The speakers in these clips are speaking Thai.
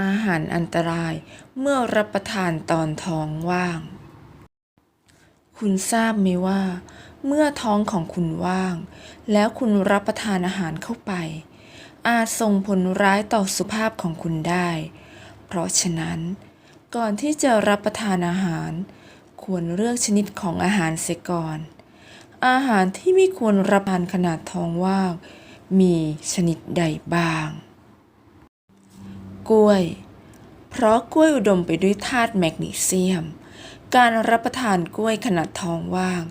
อาหารอันตรายเมื่อรับประทานตอนท้องว่าง คุณทราบไหมว่า เมื่อท้องของคุณว่าง แล้วคุณรับประทานอาหารเข้าไป อาจส่งผลร้ายต่อสุขภาพของคุณได้ เพราะฉะนั้น ก่อนที่จะรับประทานอาหาร ควรเลือกชนิดของอาหารเสียก่อน อาหารที่ไม่ควรรับประทานขนาดท้องว่าง มีชนิดใดบ้าง กล้วย เพราะกล้วยอุดมไปด้วยธาตุแมกนีเซียม การรับประทานกล้วยขนาดท้องว่าง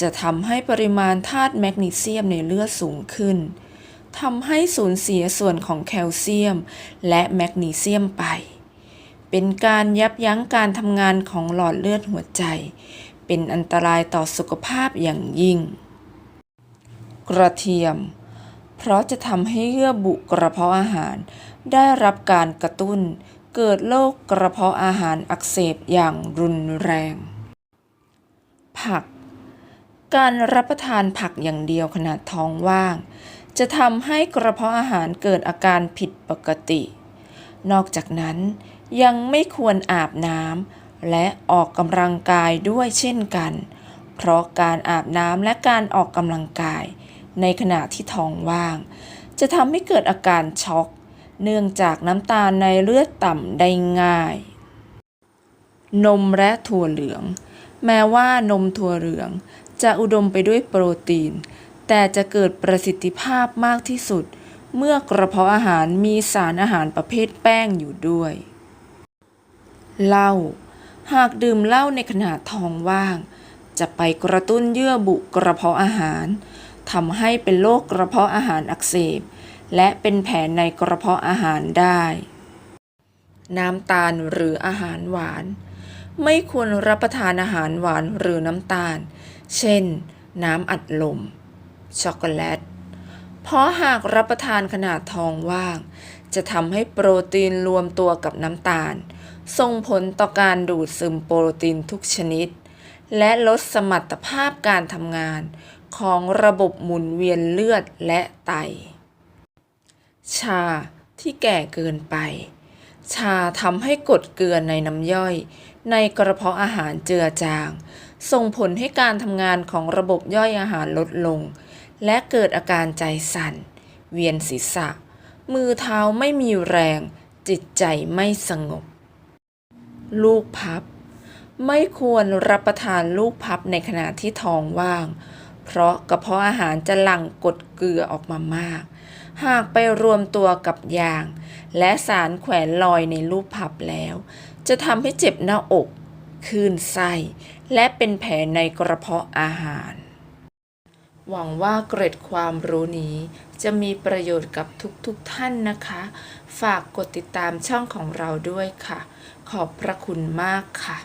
จะทำให้ปริมาณธาตุแมกนีเซียมในเลือดสูงขึ้นทำให้สูญเสียส่วนของแคลเซียม และแมกนีเซียมไป เป็นการยับยั้งการทำงานของหลอดเลือดหัวใจ เป็นอันตรายต่อสุขภาพอย่างยิ่ง กระเทียม เพราะจะทำให้เยื่อบุกระเพาะอาหาร ได้รับการกระตุ้น เกิดโรคกระเพาะอาหารอักเสบอย่างรุนแรง ผัก การรับประทานผักอย่างเดียวขณะท้องว่าง จะทำให้กระเพาะอาหารเกิดอาการผิดปกติ นอกจากนั้นยังไม่ควรอาบน้ำและออกกำลังกายด้วยเช่นกัน เพราะการอาบน้ำและการออกกำลังกาย ในขณะที่ท้องว่าง จะทำให้เกิดอาการช็อก เนื่องจากน้ำตาลในเลือดต่ำได้ง่าย นมและถั่วเหลือง แม้ว่านมถั่วเหลือง จะอุดมไปด้วยโปรตีน แต่จะเกิดประสิทธิภาพมากที่สุด เมื่อกระเพาะอาหารมีสารอาหารประเภทแป้งอยู่ด้วยเหล้าหากดื่มเหล้าในขณะท้องว่าง จะไปกระตุ้นเยื่อบุกระเพาะอาหาร ทำให้เป็นโรคกระเพาะอาหารอักเสบ และเป็นแผลในกระเพาะอาหารได้ น้ำตาลหรืออาหารหวาน ไม่ควรรับประทานอาหารหวานหรือน้ำตาล เช่น น้ำอัดลม ช็อกโกแลต เพราะหากรับประทานขนาดทองว่าง จะทำให้โปรตีนรวมตัวกับน้ำตาล ส่งผลต่อการดูดซึมโปรตีนทุกชนิด และลดสมรรถภาพการทำงาน ของระบบหมุนเวียนเลือดและไต ชาที่แก่เกินไป ชาทำให้กรดเกลือในน้ำย่อย ในกระเพาะอาหารเจือจาง ส่งผลให้การทำงานของระบบย่อยอาหารลดลง และเกิดอาการใจสั่น เวียนศีรษะ มือเท้าไม่มีแรง จิตใจไม่สงบ ลูกพับ ไม่ควรรับประทานลูกพับในขณะที่ท้องว่าง เพราะกระเพาะอาหารจะหลั่งกรดเกลือออกมามาก หากไปรวมตัวกับยาง และสารแขวนลอยในลูกพับแล้ว จะทำให้เจ็บหน้าอกคลื่นไส้และเป็นแผลในกระเพาะอาหาร หวังว่าเกร็ดความรู้นี้จะมีประโยชน์กับทุกๆทท่านนะคะ ฝากกดติดตามช่องของเราด้วยค่ะ ขอบพระคุณมากค่ะ